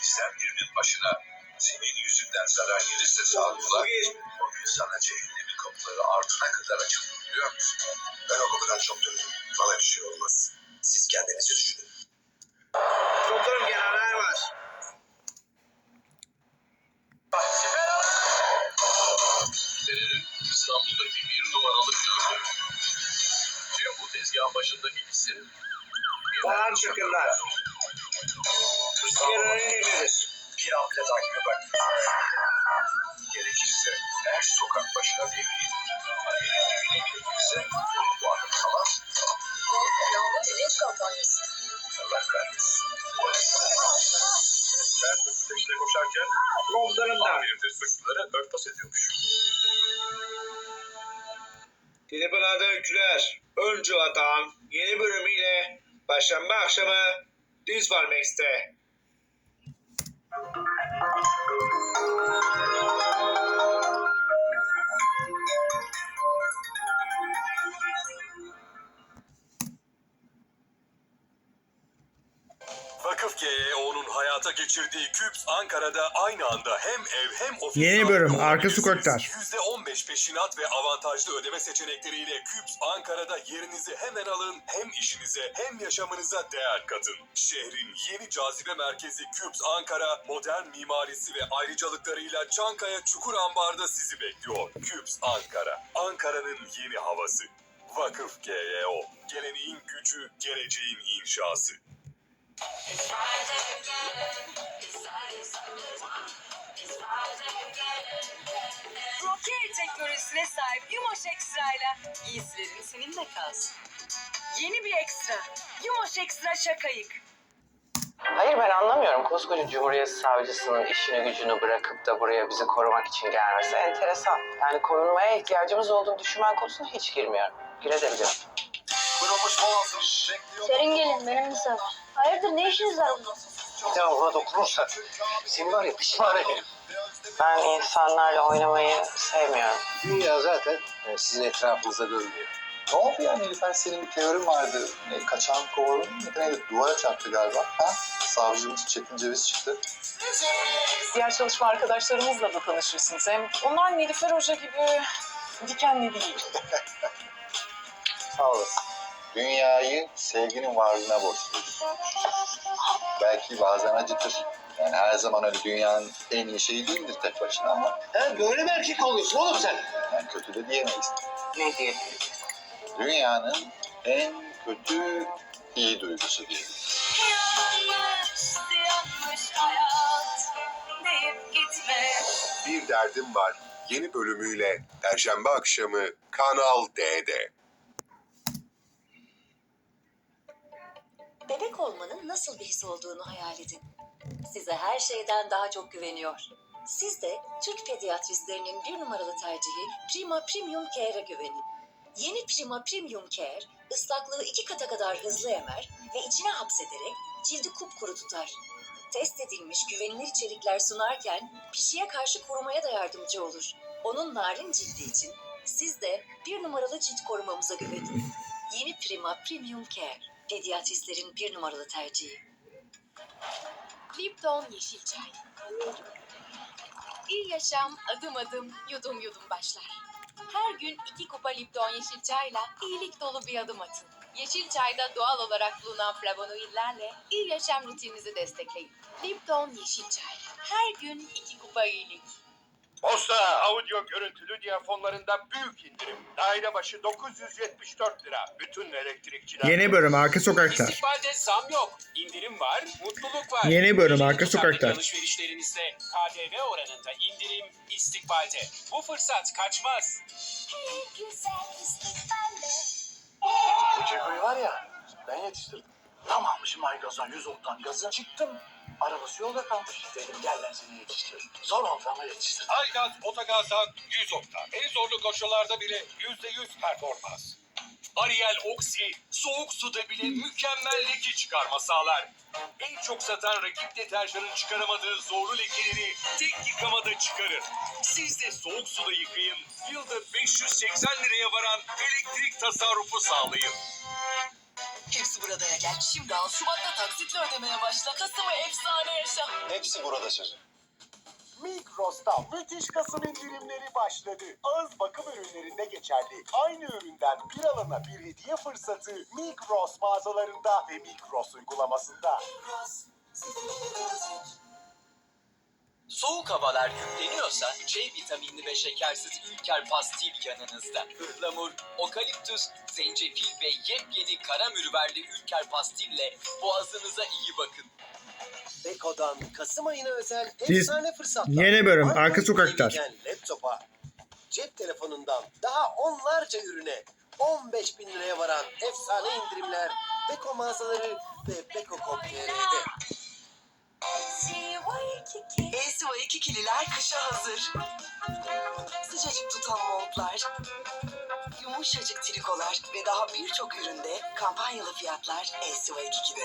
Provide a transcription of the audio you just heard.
Bizden birinin başına senin yüzünden zarar gelirse sağlıkla o gün sana cehennemin kapıları ardına kadar açılır biliyor musun? Ben o kapıdan çok döndüm. Bana bir şey olmaz. Siz kendinizi düşünün. Komutanım geneller var. Terörün İstanbul'daki bir numaralı planı. Tüm bu tezgahın başındaki isim Bağır çıkırlar. Emridir. Bir hamle takibi bak. Gerekirse her sokak başına evine gerekirse bu anı tamam. Planlı bilinç kampanyası. Allah kahretsin. ben peşine koşarken Komutanım da. amirim de suçlulara örtbas ediyormuş. Tribunada Öyküler. Öncü Vatan yeni bölümüyle Perşembe akşamı Diz Max'te. Thank you. Vakıf GEO'nun hayata geçirdiği KÜPS Ankara'da aynı anda hem ev hem ofis Yeni bölüm, Arka. Sokaklar. %15 peşinat ve avantajlı ödeme seçenekleriyle KÜPS Ankara'da yerinizi hemen alın hem işinize hem yaşamınıza değer katın. Şehrin yeni cazibe merkezi KÜPS Ankara modern mimarisi ve ayrıcalıklarıyla Çankaya Çukurambar'da sizi bekliyor. KÜPS Ankara, Ankara'nın yeni havası. Vakıf GEO, geleneğin gücü, geleceğin inşası. Teknolojisine sahip Yumoş Ekstra ile giysilerin seninle kalsın. Yeni bir ekstra. Yumoş Ekstra şakayık. Hayır ben anlamıyorum. Koskoca Cumhuriyet Savcısının işini gücünü bırakıp da buraya bizi korumak için gelmesi enteresan. Yani korunmaya ihtiyacımız olduğunu düşünmen konusuna hiç girmiyorum. Girebilirim. Kırılmış boğazım. Bekliyor. Serin gelin benim misafir. Hayırdır ne işiniz var burada? Bir daha ona dokunursan seni var ya pişman ederim. Ben insanlarla oynamayı sevmiyorum. Dünya zaten e, sizin etrafınızda dönmüyor. Ne oldu yani Nilüfer senin bir teorin vardı. Ne, kaçan kovalın mı? Neydi? Duvara çarptı galiba. Ha? Savcımız Çetin Ceviz çıktı. Diğer çalışma arkadaşlarımızla da tanışırsınız. Hem onlar Nilüfer Hoca gibi dikenli değil. Sağ olasın. Dünyayı sevginin varlığına borçluyuz. Belki bazen acıtır. Yani her zaman öyle dünyanın en iyi şeyi değildir tek başına ama Ha böyle mi erkek oluyorsun oğlum sen? yani kötü de diyemeyiz. Ne diye? Dünyanın en kötü iyi duygusu diyelim. Yanlış, yanlış hayat deyip gitme. Bir Derdim Var yeni bölümüyle Perşembe akşamı Kanal D'de. Bebek olmanın nasıl bir his olduğunu hayal edin. Size her şeyden daha çok güveniyor. Siz de Türk pediatristlerinin bir numaralı tercihi Prima Premium Care'e güvenin. Yeni Prima Premium Care, ıslaklığı iki kata kadar hızlı emer ve içine hapsederek cildi kupkuru tutar. Test edilmiş güvenilir içerikler sunarken pişiye karşı korumaya da yardımcı olur. Onun narin cildi için siz de bir numaralı cilt korumamıza güvenin. Yeni Prima Premium Care, pediatristlerin bir numaralı tercihi. Lipton Yeşil Çay. İyi yaşam adım adım yudum yudum başlar. Her gün iki kupa Lipton Yeşil Çay'la iyilik dolu bir adım atın. Yeşil Çay'da doğal olarak bulunan flavonoidlerle iyi yaşam rutininizi destekleyin. Lipton Yeşil Çay. Her gün iki kupa iyilik. Posta audio görüntülü diyafonlarında büyük indirim. Daire başı 974 lira. Bütün elektrikçiler. Yeni bölüm Arka Sokaklar. İstikbalde zam yok. İndirim var, mutluluk var. Yeni bölüm, Arka Sokaklar. Alışverişlerinizde KDV oranında indirim istikbalde. Bu fırsat kaçmaz. Bu Ceko'yu var ya ben yetiştirdim. Tam almışım aygazdan 100 oktan gazı çıktım. Arabası yolda kalmış. Dedim gel ben seni yetiştireyim. Zor oldu ama yetiştirdim. Aygaz Otogaz'dan 100 oktan. En zorlu koşullarda bile %100 performans. Ariel Oxy soğuk suda bile mükemmel leke çıkarma sağlar. En çok satan rakip deterjanın çıkaramadığı zorlu lekeleri tek yıkamada çıkarır. Siz de soğuk suda yıkayın. Yılda 580 liraya varan elektrik tasarrufu sağlayın. Hepsi buradaya gel. Şimdi al Şubat'ta taksitle ödemeye başla. Kasım'ı efsane yaşa. Hepsi burada sözüm. Migros'ta müthiş Kasım indirimleri başladı. Ağız bakım ürünlerinde geçerli. Aynı üründen bir alana bir hediye fırsatı Migros mağazalarında ve Migros uygulamasında. Soğuk havalar yükleniyorsa C vitaminli ve şekersiz Ülker Pastil yanınızda. Ihlamur, okaliptüs, zencefil ve yepyeni kara mürverli Ülker Pastil'le boğazınıza iyi bakın. Beko'dan Kasım ayına özel Biz- efsane fırsatlar. Yeni bölüm, Arka Sokaklar. Laptopa, cep telefonundan daha onlarca ürüne 15 bin liraya varan efsane indirimler Beko mağazaları ve Beko.com.tr'de. Elsiva ikililer kışa hazır. Sıcacık tutan montlar, yumuşacık trikolar ve daha birçok üründe kampanyalı fiyatlar Elsiva 2'de.